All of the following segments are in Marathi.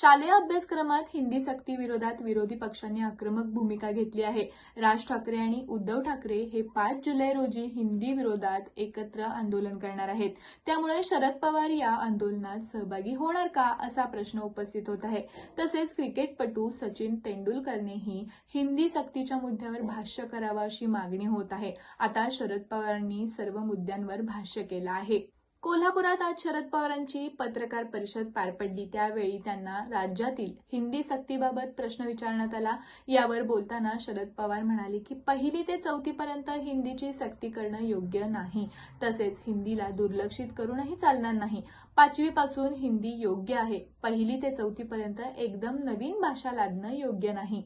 शालेय अभ्यासक्रमात हिंदी सक्ती विरोधात विरोधी पक्षांनी आक्रमक भूमिका घेतली आहे. राज ठाकरे आणि उद्धव ठाकरे हे पाच जुलै रोजी हिंदी विरोधात एकत्र आंदोलन करणार आहेत. त्यामुळे शरद पवार या आंदोलनात सहभागी होणार का असा प्रश्न उपस्थित होत आहे. तसेच क्रिकेटपटू सचिन तेंडुलकरनेही हिंदी सक्तीच्या मुद्द्यावर भाष्य करावं अशी मागणी होत आहे. आता शरद पवारांनी सर्व मुद्द्यांवर भाष्य केलं आहे. कोल्हापुरात आज शरद पवारांची पत्रकार परिषद पार पडली. त्यावेळी त्यांना राज्यातील हिंदी सक्तीबाबत प्रश्न विचारण्यात आला. यावर बोलताना शरद पवार म्हणाले की पहिली ते चौथीपर्यंत हिंदीची सक्ती करणं योग्य नाही. तसेच हिंदीला दुर्लक्षित करूनही चालणार नाही. पाचवीपासून हिंदी योग्य आहे. पहिली ते चौथीपर्यंत एकदम नवीन भाषा लादणं योग्य नाही.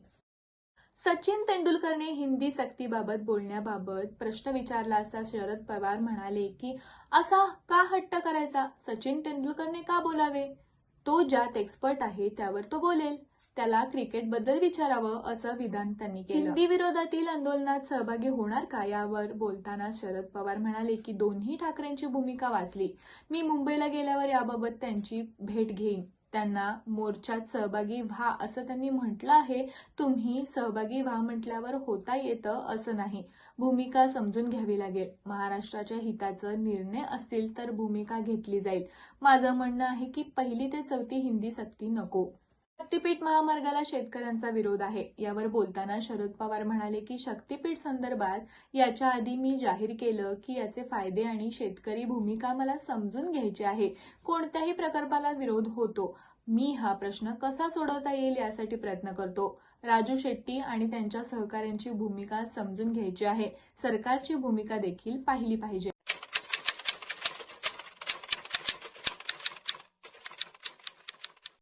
सचिन तेंडुलकरने हिंदी सक्तीबाबत बोलण्याबाबत प्रश्न विचारला असता शरद पवार म्हणाले की असा का हट्ट करायचा? सचिन तेंडुलकरने का बोलावे? तो ज्यात एक्सपर्ट आहे त्यावर तो बोलेल. त्याला क्रिकेटबद्दल विचारावं असं विधान त्यांनी केलं. हिंदी विरोधातील आंदोलनात सहभागी होणार का यावर बोलताना शरद पवार म्हणाले की दोन्ही ठाकरेंची भूमिका वाचली. मी मुंबईला गेल्यावर याबाबत त्यांची भेट घेईन. त्यांना मोर्चात सहभागी व्हा असं त्यांनी म्हटलं आहे. तुम्ही सहभागी व्हा म्हटल्यावर होता येतं असं नाही. भूमिका समजून घ्यावी लागेल. महाराष्ट्राच्या हिताचं निर्णय असतील तर भूमिका घेतली जाईल. माझं म्हणणं आहे की पहिली ते चौथी हिंदी सक्ती नको. शक्तीपीठ महामार्गाला शेतकऱ्यांचा विरोध आहे. यावर बोलताना शरद पवार म्हणाले की शक्तीपीठ संदर्भात याच्या आधी मी जाहीर केलं की याचे फायदे आणि शेतकरी भूमिका मला समजून घ्यायची आहे. कोणत्याही प्रकल्पाला विरोध होतो. मी हा प्रश्न कसा सोडवता येईल यासाठी प्रयत्न करतो. राजू शेट्टी आणि त्यांच्या सहकाऱ्यांची भूमिका समजून घ्यायची आहे. सरकारची भूमिका देखील पाहिली पाहिजे.